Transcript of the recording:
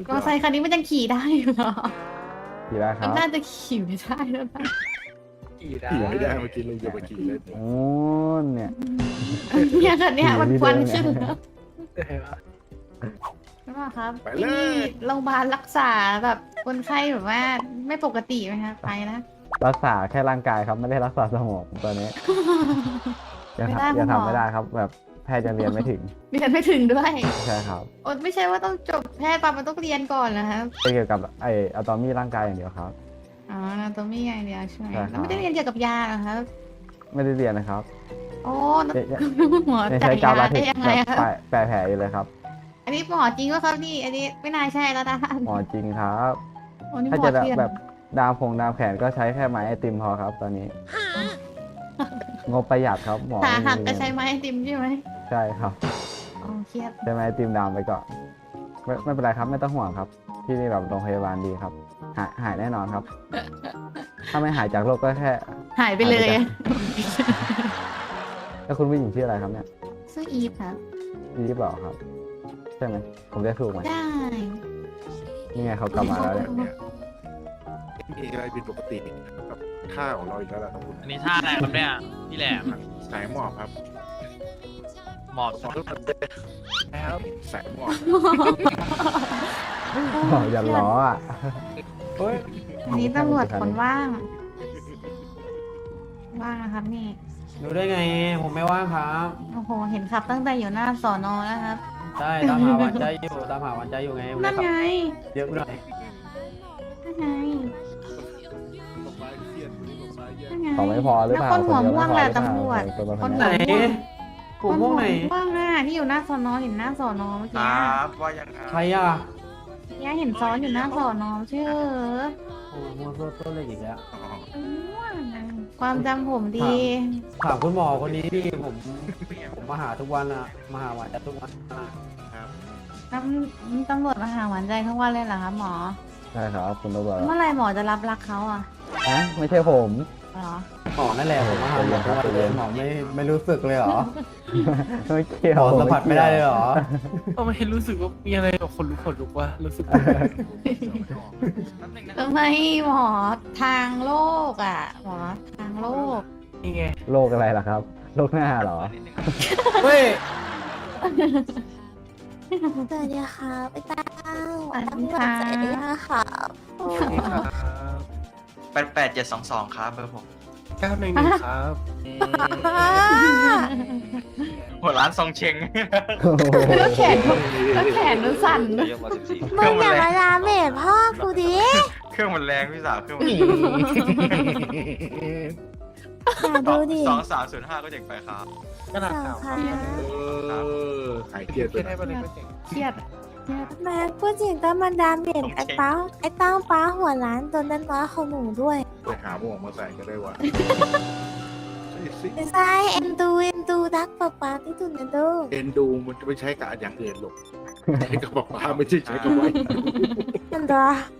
สุดมยออเตอร์ไซค์คันนี้มันยังขี่ได้อยู่เหรอขี่ได้คมัรันบน่าจะขี่ไม่ได้แล้วนะขี่ได้ขี่ไม่ได้เมื่อกี้ลุงจะมาขี่เล่นโอ้เนี่ย เนี่ยคันเนี้ยมันขี่ควันไม่ได้ขึ้นแล้วเห็นปะใช่ป่ะครับไปที่เลนี่ยโรงพยาบาลรักษาแบบคนไข้แบบว่าไม่ปกติไหมครับไปนะ รักษาแค่ร่างกายครับไม่ได้รักษาสมองตอนนี้ยังไม่ได้ทำยังคุณหมอ ทำไม่ได้ครับ แบบแพทย์ยังเรียนไม่ถึงเรียนไม่ถึงด้วยใช่ครับโอ๊ยไม่ใช่ว่าต้องจบแพทย์ปะมันต้องเรียนก่อนนะครับเป็นเกี่ยวกับไออะตอมี่ร่างกายอย่างเดียวครับ อ๋อนาโตมี่อย่างเดียวใช่ไหมใช่ครับ แล้วไม่ได้เรียนเกี่ยวกับยาเหรอครับ ไม่ได้เรียนนะครับโอ้เอ๊ะหมอยังจ่าใช้ยกาวยาลาได้เท็กยังซ์ไงแบบครับแปะแปะแผลอยู่เลยครับอันนี้หมอจริงวะครับนี่ อันนี้ไม่น่าใช่แล้วนะหมอจริงครับ โอ้นี่หถ้ามอจะเถื่อนแบบดามพงดามแขนก็ใช้แค่ไม้ไอติมพอครับ ตอนนี้ งบประหยัดครับหมอขาหักไม่มีก็ใช้ไม้ไอติมใช่ไหม ใช่ครับโอ้เครียดใช้ไม้ไอติมดามไปก่อนไม่ไม่เป็นไรครับ ไม่ต้องห่วงครับ ที่นี่แบบโรงพยาบาลดีครับ หายหายแน่นอนครับ ถ้าไม่หายจากโรคก็แค่ หายไปเลยอะแล้วคุณผู้หญิงชื่ออะไรครับเนี่ยชื่ออีฟครับอีฟเหรอครับ ใช่ไหมผมได้ถูกไหมได้ นี่ไงเขากลับมาแล้วเนี่ยแบบเนี้ยไม่มีอะไรผิดปกติกับท่าของเราอีกแล้วล่ะครับคุณอันนี้ท่าอะไรครับเนี่ยพี่แหลมสายหมอบครับ หมอบหมอบทุกคนแล้วสายหมอบอ๋ออย่าล้ออะวันนี้ตำรวจคนว่าง ว่างนะครับนี่ รู้ได้ไง ผมไม่ว่างครับ โอ้โห เห็นขับตั้งแต่อยู่หน้าสอนอแล้วครับ ใช่ตามหาหวานใจอยู่ตามหาหวานใจอยู่ไงผมนั่นเลยไงขับเยอะหน่อยนั่นไง นั่นไงของไม่พอหรือเปล่าแล้วคนหัวเดียม่วงไพอล่ะหรือเปล่าตำรวจตัวละคนพัหันวม่ว งผมม่วงไหนคนม่วงอะที่อยู่หน้าสอนอเห็นหน้าสอนอเมื่อคกี้รับว่ายังไงใครอะย่าเห็นซ้อนอยู่หน้าสอนอชื่อโอ้ม่วงโซ่ต้นเลยอีกแล้วม่วงอะความจำผมดี ถามคุณหมอคนนี้ดิผมผมมาหาทุกวันอะมาหาหวานใจทุกวันอะตำตำรวจมาหาหวานใจทั้งวันเลยเหรอคะหมอ ใช่ครับคุณตำรวจเมื่อไหรหมอจะรับรักเขาอะ ฮะไม่ใช่ผม เหรอหมอนั่นแหละผมมาหาหมอทุกวันเลยหมอไม่ไม่รู้สึกเลยเหรอไม่เกี่ยหมวอสัมผัสไม่ได้เลยเหรอก็ไม่รู้สึกว่ามีอะไรแบบขนลุกขนลุกวะรู้สึกทำไมหมอทางโลกอะหมอทางโลกนี่ไงโรคอะไรล่ะครับโรคหน้าเหรอเฮ้ยสวัสดีค่ะไปตามสวัสดีตำรวค่ะจใจดีค่ะแป ดแปดเจ็ดสองสองครับเบอร์ผมเก้าหนึ่งหนึ่งครับหัวร้านทรงเชง แล้วแขนแล้วแขนมันสั่นด้วยมึงอย่ามาลาเมดพ่อกูดิเครื่องมันแรงพี่สาวเครื่องมันอย่าดูดิสองสามศูนย์ห้าก็เจ๋งไปครับกระดาษสาวขาวค่ะเออหายเครียดไปเขียนนะให้มาเลยก็เจ๋งเครียดเครียด แม่พูดจริงต้องมาดาเมดไอ้ป้าไอ้เต้าป้าหัวล้านตัวนั้นน้อยของหนูด้วยไปหาหมวกมาใส่ก็ได้วะใช่สิไม่ใช่เอ็นดูเอ็นดูรักป้าป้าที่ตุนนะดูเอ็นดูมันจะไม่ใช้กับอย่างอื่นหรอกใช้กับป๊าป๊าไม่ใช่ใช้กับไว้ มันรัก